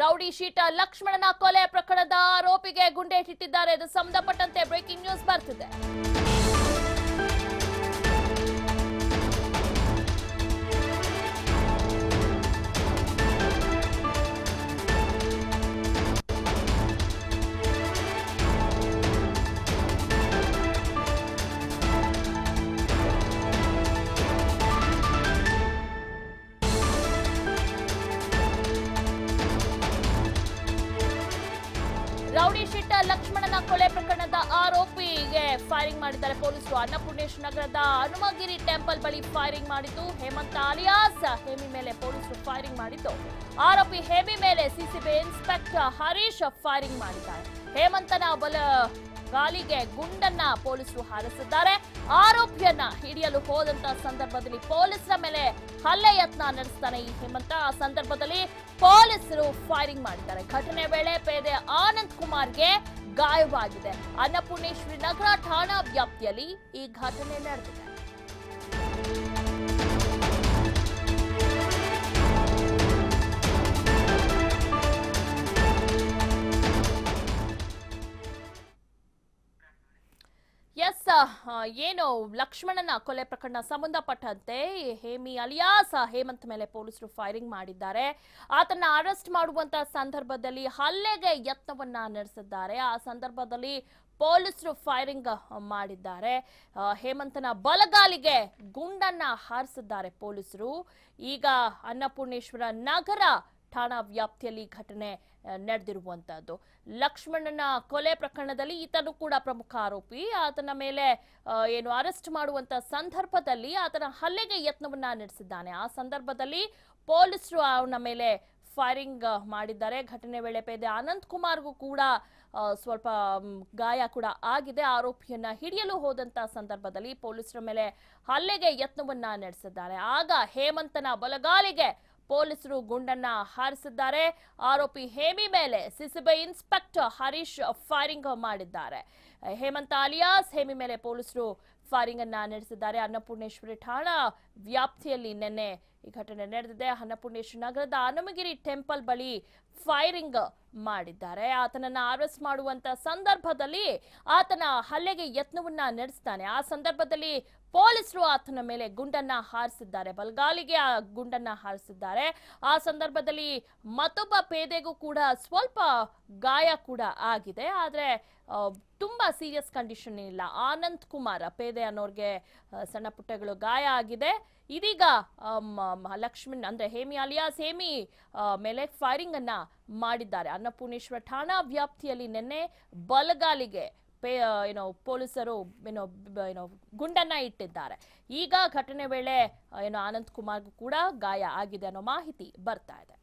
Rowdy ಶೀಟ ಲಕ್ಷ್ಮಣನ ಕೊಲೆ ಪ್ರಕರಣದ ಆರೋಪಿಗೆ ಗುಂಡೇಟಿಟ್ಟಿದ್ದಾರೆ ಇದು ಸಂಬಂಧಪಟ್ಟಂತೆ ಬ್ರೇಕಿಂಗ್ ನ್ಯೂಸ್ ಬರ್ತಿದೆ. ರೌಡಿ ಶೀಟ ಲಕ್ಷ್ಮಣನ ಕೊಲೆ ಪ್ರಕರಣದ ಆರೋಪಿಗೆ ಫೈರಿಂಗ್ ಮಾಡಿದ್ದಾರೆ ಪೊಲೀಸರು. ಅನ್ನಪೂರ್ಣೇಶ್ ನಗರದ ಹನುಮಗಿರಿ ಟೆಂಪಲ್ ಬಳಿ ಫೈರಿಂಗ್ ಮಾಡಿದ್ದು ಹೇಮಂತ್ ಅಲಿಯಾಸ್. ಹೇಮಿ ಮೇಲೆ ಪೊಲೀಸರು ಫೈರಿಂಗ್ ಮಾಡಿದ್ದು. ಆರೋಪಿ ಹೇಮಿ ಮೇಲೆ ಸಿಸಿಬಿ ಇನ್ಸ್ಪೆಕ್ಟರ್ ಹರೀಶ್ ಫೈರಿಂಗ್ ಮಾಡಿದ್ದಾರೆ. ಹೇಮಂತನ ಬಲ ಗಾಲಿಗೆ ಗುಂಡನ್ನ ಪೊಲೀಸರು ಹಾರಿಸಿದ್ದಾರೆ. ಆರೋಪಿಯನ್ನ ಹಿಡಿಯಲು ಹೋದಂತ ಸಂದರ್ಭದಲ್ಲಿ ಪೊಲೀಸರ ಮೇಲೆ ಹಲ್ಲೆ ಯತ್ನ ನಡೆಸ್ತಾನೆ ಈ ಹೇಮಂತ. ಆ ಸಂದರ್ಭದಲ್ಲಿ ಪೊಲೀಸರು ಫೈರಿಂಗ್ ಮಾಡ್ತಾರೆ ಘಟನೆ ವೇಳೆ ಪೇದೆ ಆನಂದ್ ಕುಮಾರ್ಗೆ ಗಾಯವಾಗಿದೆ. ಅನ್ನಪೂರ್ಣೇಶ್ವರಿ ನಗರ ಠಾಣಾ ವ್ಯಾಪ್ತಿಯಲ್ಲಿ ಈ ಘಟನೆ ನಡೆದಿದೆ. ಎಸ್ ಏನು, ಲಕ್ಷ್ಮಣನ ಕೊಲೆ ಪ್ರಕರಣ ಸಂಬಂಧಪಟ್ಟಂತೆ ಹೇಮಿ ಅಲಿಯಾಸ್, ಹೇಮಂತ್ ಮೇಲೆ ಪೊಲೀಸರು ಫೈರಿಂಗ್ ಮಾಡಿದ್ದಾರೆ. ಆತನ ಅರೆಸ್ಟ್ ಮಾಡುವಂತ ಸಂದರ್ಭದಲ್ಲಿ ಹಲ್ಲೆಗೆ ಯತ್ನವನ್ನ ನಡೆಸಿದ್ದಾರೆ. ಆ ಸಂದರ್ಭದಲ್ಲಿ ಪೊಲೀಸರು ಫೈರಿಂಗ್ ಮಾಡಿದ್ದಾರೆ. ಹೇಮಂತನ ಬಲಗಾಲಿಗೆ ಗುಂಡನ್ನ ಹಾರಿಸಿದ್ದಾರೆ ಪೊಲೀಸರು. ಈಗ ಅನ್ನಪೂರ್ಣೇಶ್ವರ ನಗರ ಠಾಣಾ ವ್ಯಾಪ್ತಿಯಲ್ಲಿ ಘಟನೆ ನಡೆದಿರುವಂತಹದ್ದು. ಲಕ್ಷ್ಮಣನ ಕೊಲೆ ಪ್ರಕರಣದಲ್ಲಿ ಈತನು ಕೂಡ ಪ್ರಮುಖ ಆರೋಪಿ. ಆತನ ಮೇಲೆ ಏನು ಅರೆಸ್ಟ್ ಮಾಡುವಂತ ಸಂದರ್ಭದಲ್ಲಿ ಆತನ ಹಲ್ಲೆಗೆ ಯತ್ನವನ್ನ ನಡೆಸಿದ್ದಾನೆ. ಆ ಸಂದರ್ಭದಲ್ಲಿ ಪೊಲೀಸರು ಅವನ ಮೇಲೆ ಫೈರಿಂಗ್ ಮಾಡಿದ್ದಾರೆ. ಘಟನೆ ವೇಳೆ ಪೇದೆ ಅನಂತ್ ಕುಮಾರ್ಗೂ ಕೂಡ ಸ್ವಲ್ಪ ಗಾಯ ಕೂಡ ಆಗಿದೆ. ಆರೋಪಿಯನ್ನ ಹಿಡಿಯಲು ಹೋದಂತ ಸಂದರ್ಭದಲ್ಲಿ ಪೊಲೀಸರ ಮೇಲೆ ಹಲ್ಲೆಗೆ ಯತ್ನವನ್ನ ನಡೆಸಿದ್ದಾರೆ. ಆಗ ಹೇಮಂತನ ಬಲಗಾಲಿಗೆ ಪೊಲೀಸರು ಗುಂಡನ್ನ ಹಾರಿಸಿದ್ದಾರೆ. ಆರೋಪಿ ಹೇಮಿ ಮೇಲೆ ಸಿಸಿಬಿ ಇನ್ಸ್ಪೆಕ್ಟರ್ ಹರೀಶ್ ಫೈರಿಂಗ್ ಮಾಡಿದ್ದಾರೆ. ಹೇಮಂತ ಅಲಿಯಾಸ್ ಹೇಮಿ ಮೇಲೆ ಪೊಲೀಸರು ಫೈರಿಂಗ್ ಅನ್ನ ನಡೆಸಿದ್ದಾರೆ. ಅನ್ನಪೂರ್ಣೇಶ್ವರಿ ಠಾಣಾ ವ್ಯಾಪ್ತಿಯಲ್ಲಿ ನಿನ್ನೆ ಈ ಘಟನೆ ನಡೆದಿದೆ. ಅನ್ನಪೂರ್ಣೇಶ್ವರಿ ನಗರದ ಹನುಮಗಿರಿ ಟೆಂಪಲ್ ಬಳಿ ಫೈರಿಂಗ್ ಮಾಡಿದ್ದಾರೆ. ಆತನನ್ನ ಅರೆಸ್ಟ್ ಮಾಡುವಂತ ಸಂದರ್ಭದಲ್ಲಿ ಆತನ ಹಲ್ಲೆಗೆ ಯತ್ನವನ್ನ ನಡೆಸ್ತಾನೆ. ಆ ಸಂದರ್ಭದಲ್ಲಿ ಪೊಲೀಸರು ಆತನ ಮೇಲೆ ಗುಂಡನ್ನ ಹಾರಿಸಿದ್ದಾರೆ. ಬಲ್ಗಾಲಿಗೆ ಆ ಗುಂಡನ್ನ ಹಾರಿಸಿದ್ದಾರೆ. ಆ ಸಂದರ್ಭದಲ್ಲಿ ಮತ್ತೊಬ್ಬ ಪೇದೆಗೂ ಕೂಡ ಸ್ವಲ್ಪ ಗಾಯ ಕೂಡ ಆಗಿದೆ. ಆದ್ರೆ ತುಂಬಾ ಸೀರಿಯಸ್ ಕಂಡೀಷನ್ ಇಲ್ಲ ಆನಂದ್ ಕುಮಾರ್, ಪೇದೆ ಅನ್ನೋರ್ಗೆ ಸಣ್ಣ ಪುಟ್ಟಗಳು ಗಾಯ ಆಗಿದೆ. ಇದೀಗ ಲಕ್ಷ್ಮಣ್ ಅಂದ್ರೆ ಹೇಮಿ ಅಲಿಯಾಸ್ ಹೇಮಿ ಮೇಲೆ ಫೈರಿಂಗ್ ಅನ್ನ ಮಾಡಿದ್ದಾರೆ. ಅನ್ನಪೂರ್ಣೇಶ್ವರ ಠಾಣಾ ವ್ಯಾಪ್ತಿಯಲ್ಲಿ ನಿನ್ನೆ ಬಲಗಾಲಿಗೆ ಪೇ ಏನೋ ಪೊಲೀಸರು ಏನೋ ಏನೋ ಗುಂಡನ್ನ ಇಟ್ಟಿದ್ದಾರೆ. ಈಗ ಘಟನೆ ವೇಳೆ ಏನೋ ಆನಂದ್ ಕುಮಾರ್ಗೂ ಕೂಡ ಗಾಯ ಆಗಿದೆ ಅನ್ನೋ ಮಾಹಿತಿ ಬರ್ತಾ ಇದೆ.